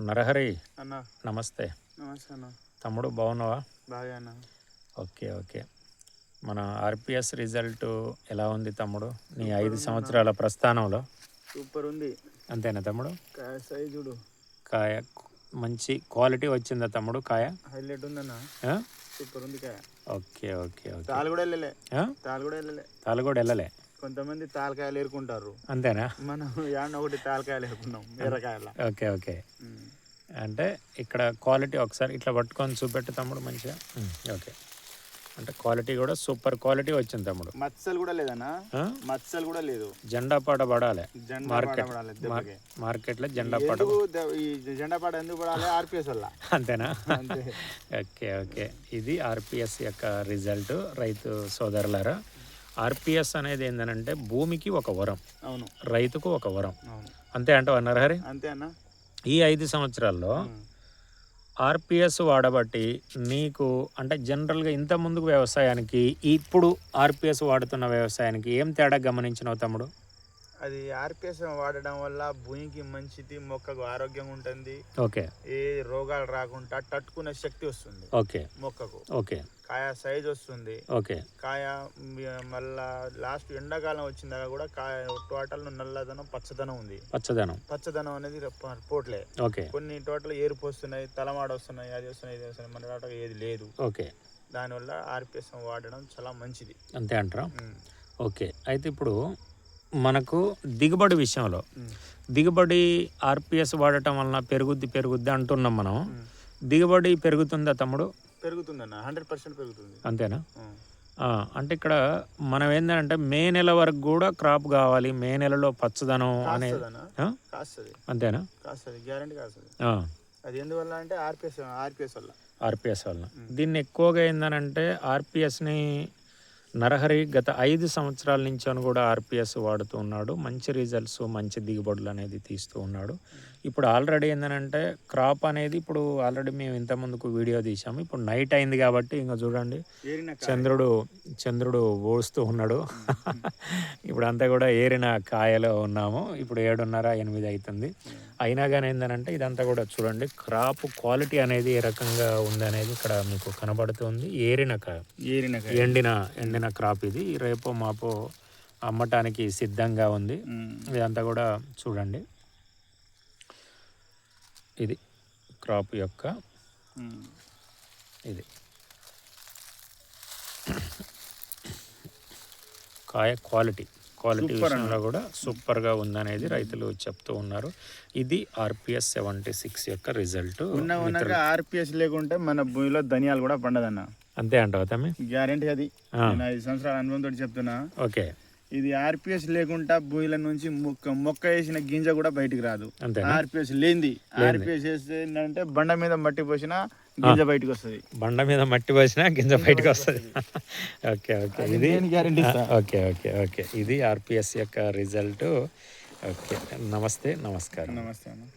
నరహరి అన్న. నమస్తే. నమస్తే అన్న. తమ్ముడు బాగున్నావా? బాగా అన్న. Okay okay. మన ఆర్పిఎస్ రిజల్ట్ ఎలా ఉంది తమ్ముడు? నీ ఐదు సంవత్సరాల ప్రస్థానంలో. సూపర్ ఉంది. అంతేనా తమ్ముడు? కాయ సైజ్ చూడు. కాయ మంచి క్వాలిటీ వచ్చిందా తమ్ముడు కాయ? హైలైట్ ఉందన్న? సూపర్ ఉంది కాయ. Okay okay okay. తాలు కూడా వెళ్ళలే? తాలు కూడా వెళ్ళలే. తాలు కూడా వెళ్ళలే. కొంతమంది తాలకాయలు ఏరుకుంటారు. అంతేనా? మనం యాన్న ఒకటి తాలకాయలు ఏరుకున్నాం ఎర్రకాయల ఓకే ఓకే. అంటే ఇక్కడ క్వాలిటీ ఒకసారి ఇట్లా పట్టుకొని చూపెట్టు తమ్ముడు మంచిగా. ఓకే. అంటే క్వాలిటీ కూడా సూపర్ క్వాలిటీ వచ్చింది తమ్ముడు. మచ్చలు కూడా లేదన్న? మచ్చలు కూడా లేదు. జెండా పాట పడాలి. మార్కెట్ దెబ్బకి. మార్కెట్లో జెండా పాట ఈ జెండా పాట ఎందుకు పడాలి? ఆర్పిఎస్ వల్ల. అంతేనా? అంతే. Okay okay. ఇది ఆర్పిఎస్ యొక్క రిజల్ట్ రైతు సోదరులారా. ఆర్పిఎస్ అనేది ఏంటంటే భూమికి ఒక వరం అవును. రైతుకు ఒక వరం. అంతే అంటావు నరహరి అంతే అన్న. ఈ ఐదు సంవత్సరాల్లో. ఆర్పిఎస్ వాడబట్టి నీకు అంటే జనరల్గా ఇంత ముందుకు వ్యవసాయానికి ఇప్పుడు ఆర్పిఎస్ వాడుతున్న వ్యవసాయానికి ఏం తేడా గమనించినావు తమ్ముడు? అది ఆర్పిఎస్ వాడడం వల్ల భూమికి మంచిది మొక్కకు ఆరోగ్యంగా ఉంటుంది. ఓకే. ఏ రోగాలు రాకుండా తట్టుకునే శక్తి వస్తుంది. ఓకే. మొక్కకు. ఓకే. కాయ సైజ్ వస్తుంది. ఓకే. కాయ మళ్ళా లాస్ట్ ఎండాకాలం వచ్చిందాక కూడా కాయ టోటల్ నల్లదనం పచ్చదనం ఉంది. పచ్చదనం. పచ్చదనం అనేది పోట్లే. ఓకే. కొన్ని టోటల్ ఏరుపు వస్తున్నాయి తలమాడ వస్తున్నాయి అది వస్తున్నాయి ఇది వస్తున్నాయి మన టోటల్ ఏది లేదు. ఓకే. దానివల్ల ఆర్పిఎస్ వాడడం చాలా మంచిది. అంతే అంటారా. ఓకే. అయితే ఇప్పుడు మనకు దిగుబడి విషయంలో. దిగుబడి ఆర్పిఎస్ వాడటం వలన పెరుగుద్ది పెరుగుద్ది అంటున్నాం మనం. దిగుబడి పెరుగుతుందా తమ్ముడు? పెరుగుతుందన్న హండ్రెడ్ పర్సెంట్ పెరుగుతుంది. అంతేనా? అంటే ఇక్కడ మనం ఏంటంటే మే నెల వరకు కూడా క్రాప్ కావాలి మే నెలలో పచ్చదనం? కాస్తుంది. అంతేనా? గ్యారంటీ అది ఎందువల్ల అంటే ఆర్పిఎస్ ఆర్పిఎస్ వల్ల. ఆర్పిఎస్ వలన దీన్ని ఎక్కువగా ఏందనంటే ఆర్పిఎస్ని నరహరి గత ఐదు సంవత్సరాల నుంచి అని కూడా ఆర్పిఎస్ వాడుతూ ఉన్నాడు. మంచి రిజల్ట్స్ మంచి దిగుబడులు అనేది తీస్తూ ఉన్నాడు. ఇప్పుడు ఆల్రెడీ ఏంటంటే క్రాప్ అనేది ఇప్పుడు ఆల్రెడీ మేము ఇంత ముందుకు వీడియో తీసాము ఇప్పుడు నైట్ అయింది కాబట్టి ఇంకా చూడండి. చంద్రుడు చంద్రుడు ఓడుస్తూ ఉన్నాడు. ఇప్పుడు అంతా కూడా ఏరిన కాయలో ఉన్నాము. ఇప్పుడు ఏడున్నర ఎనిమిది అవుతుంది అయినా కానీ ఏంటంటే ఇదంతా కూడా చూడండి. క్రాప్ క్వాలిటీ అనేది ఏ రకంగా ఉంది అనేది ఇక్కడ మీకు కనబడుతుంది ఏరిన కాయ. ఏరిన కాయ. ఎండిన ఎండిన క్రాప్ ఇది రేపో మాపో అమ్మటానికి సిద్ధంగా ఉంది. ఇదంతా కూడా చూడండి. ఇది క్రాప్ యొక్క. ఇది. కాయ క్వాలిటీ క్వాలిటీ విషయంలో కూడా సూపర్గా ఉందనేది రైతులు చెప్తూ ఉన్నారు. ఇది ఆర్పిఎస్ సెవెంటీ సిక్స్ యొక్క రిజల్ట్. ఆర్పిఎస్ లేకుంటే మన భూమిలో ధనియాలు కూడా పండదన్న. అంతే అంటావా తమ్మి? గ్యారంటీ అది. నేను ఐదు సంవత్సరాల అనుభవంతో చెప్తున్నా. ఓకే. ఇది ఆర్పిఎస్ లేకుండా భూమిల నుంచి మొక్క మొక్క వేసిన గింజ కూడా బయటికి రాదు. ఆర్పిఎస్ లేనిది. ఆర్పిఎస్ వేస్తే ఏంటంటే బండ మీద మట్టి పోసిన గింజ బయటకు వస్తుంది. బండ మీద మట్టి పోసినా గింజ బయటకు వస్తుంది. Okay okay. ఇది గ్యారంటీ ఓకే ఓకే ఓకే. ఇది ఆర్పిఎస్ యొక్క రిజల్ట్ ఓకే. నమస్తే నమస్కారం. నమస్తే